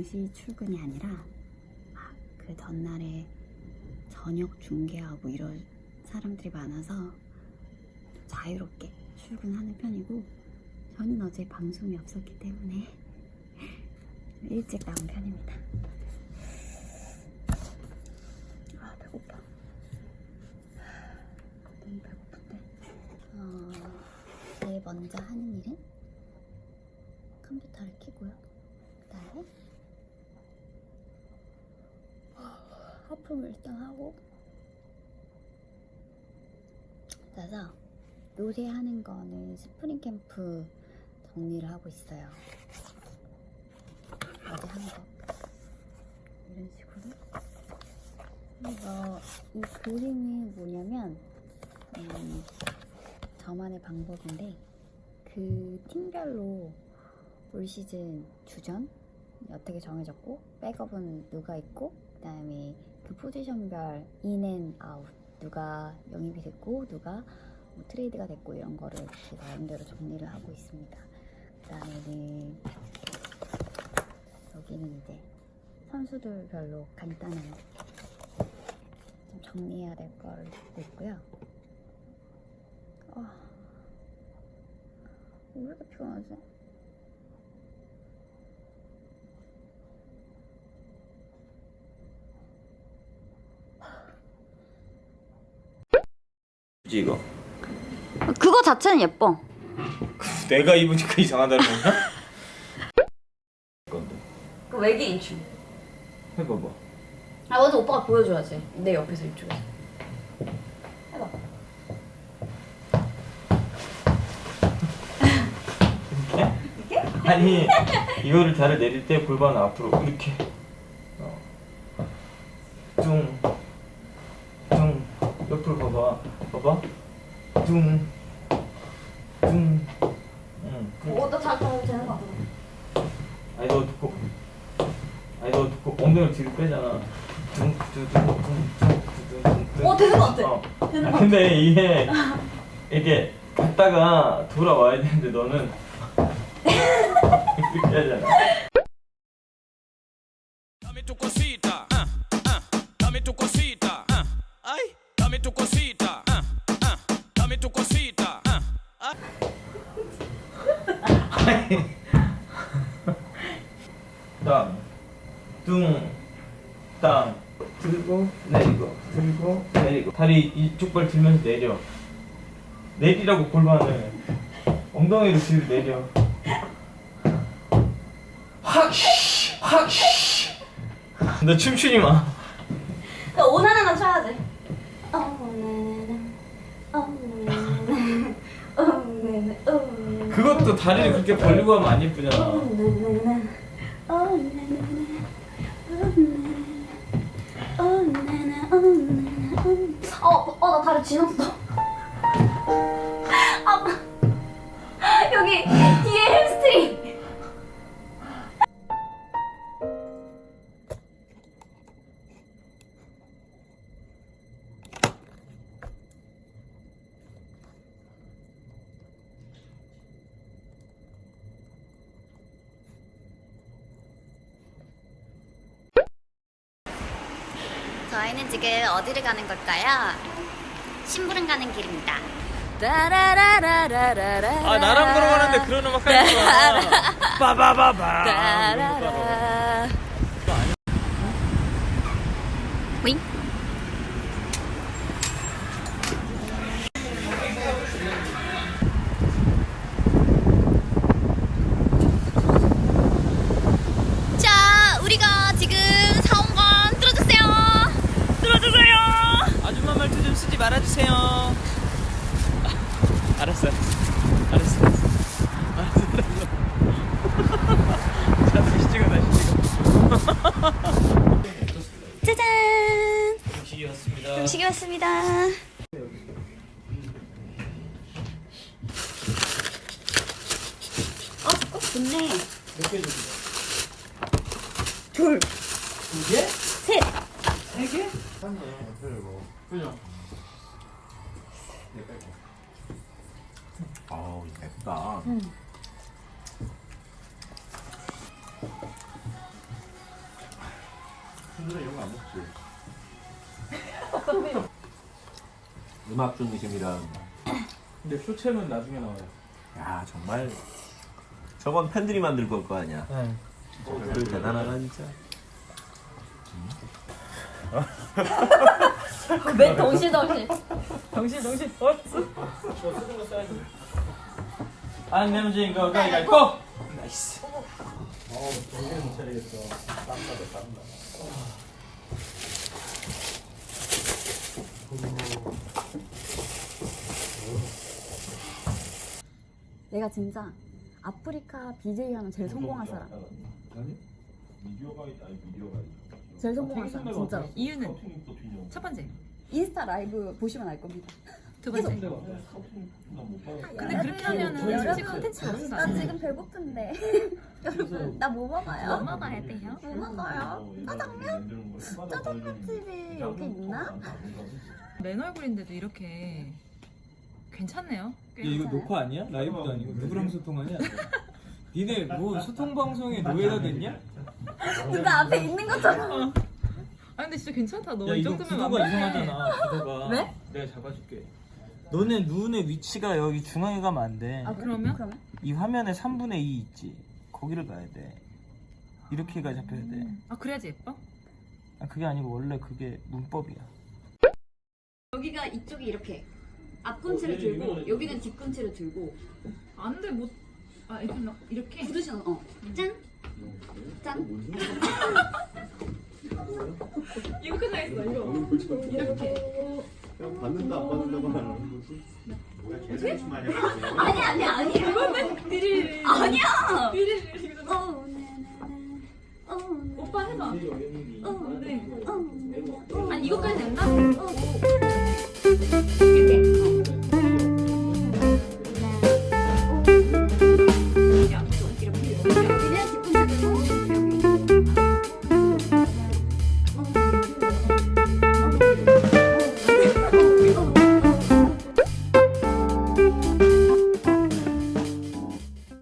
당시 출근이 아니라 막 그 전날에 저녁 중계하고 이런 사람들이 많아서 자유롭게 출근하는 편이고 저는 어제 방송이 없었기 때문에 일찍 나온 편입니다. 아 배고파. 너무 배고픈데. 어, 제일 먼저 하는 일은 컴퓨터를 켜고요. 그다음에 하품을 일단 하고 그래서 요새 하는 거는 스프링 캠프 정리를 하고 있어요. 어제 한 거. 이런 식으로. 이거, 이 그림이 뭐냐면, 음, 저만의 방법인데, 그 팀별로 올 시즌 주전 어떻게 정해졌고, 백업은 누가 있고, 그 다음에 그 포지션별 인앤 아웃, 누가 영입이 됐고, 누가 뭐 트레이드가 됐고, 이런 거를 제 나름대로 정리를 하고 있습니다. 그 다음에는 여기는 이제 선수들별로 간단한 좀 정리해야 될 걸 있고요. 아, 왜 이렇게 피곤하지? 이거 그거 자체는 예뻐. 내가 입으니까 이상하다는 건가? 건데 그 외계인 춤. 해봐봐 아 먼저 오빠가 보여줘야지. 내 옆에서 이쪽에서. 해봐. 아니 이거를 자를 내릴 때 골반 앞으로 이렇게 어. 뚱, 뚱 옆으로 봐봐 봐봐 뚱, 뚱 응. 그렇게. 오너잘 타면 되는 거 같아. 아니 너 듣고 아니 너 듣고 엉덩이를 뒤로 빼잖아 뚱, 뚱, 뚱, 뚱, 뚱, 뚱, 뚱, 뚱. 어, 되는 거 같아. 어. 되는 아, 거 근데 이게 이게 갔다가 돌아와야 되는데 너는 이렇게 하잖아 Dame tu cosita, ah, ah, dame tu cosita, ah, ay, dame tu cosita, 땅, 뚱, 땅, 들고 내리고, 들고 내리고. 다리 이쪽 발 들면서 내려. 내리라고 골반을 엉덩이로 뒤로 내려. 확, 확. 너 춤추지 마. 그 오나나나 쳐야지. 오나나나, 오나나나, 오나나나, 그것도 다리를 그렇게 벌리고 하면 안 예쁘잖아. 어, 어, 나 다리 지났어. 저희는 지금 어디를 가는 걸까요? 심부름 가는 길입니다. 아 나랑 걸어가는데 그런 음악 하지 마. 빠바바바. 윙. 자, 우리가 지금 사온 건 들어주세요. 들어주세요. 아줌마 말아주세요. 알았어. 알았어. 알았어. 알았어. 자, 다시 찍어, 다시 찍어. 짜잔. 음식이 왔습니다. 음식이 왔습니다. 어, 어, 좋네. 몇개 줍니다. 둘, 두 개? 셋. 세 개? 한 개. 그리고. 그죠? 아우 맵다. 친구들 이런 거 안 먹지. 음악 중심이랑 근데 쇼챔은 나중에 나와요. 야 정말 저건 팬들이 만들 걸거 아니야. 네. 그 대단하다 진짜. 왜 덩실덩실? 정신 정신 써야지. 안 내면 지금 거 가위바위보. 나이스. 어우 정신 못 차리겠어. 땀나다 땀나. 내가 진짜 아프리카 BJ 하면 제일 성공한 사람. 아니? 미디어가 있 아니 미디어가 있 제일 성공한 사람 진짜. 이유는 첫 번째, 인스타 라이브 보시면 알 겁니다. 두 번째. 근데 그렇게 하면은 솔직히 컨텐츠가 없어. 나 지금 배고픈데. 여러분 나 뭐 먹어요? 뭐 먹어야 돼요? 뭐 먹어요? 짜장면? 짜장면 집이 여기 있나? 맨 얼굴인데도 이렇게 괜찮네요. 꽤. 야, 이거 녹화 아니야? 라이브도 아니고 누구랑 소통하냐? 니네 뭐 소통 방송에 노예가 됐냐? 진짜 앞에 있는 것처럼. 아 근데 진짜 괜찮다. 너야이 이거 정도면 구도가 완벽해. 이상하잖아 구도가 왜? 내가 잡아줄게 너네 눈의 위치가 여기 중앙에 가면 안돼이 아, 그래? 그러면? 그러면? 화면에 3분의 2 있지 거기를 가야 돼 이렇게가 잡혀야 돼 아 그래야지 예뻐? 아, 그게 아니고 원래 그게 문법이야 여기가 이쪽이 이렇게 앞꿈치를 들고 여기는 뒤꿈치를 들고 안돼 못. 아 이렇게 막 이렇게. 부드셔 어. 짠. 짠. 받는다 이거 이렇게. 그냥 받는다 안 받는다만 하는 거지. 뭐야 개소리 좀 하냐? 아니 아니 아니. 그거는 드릴 아니야. 드릴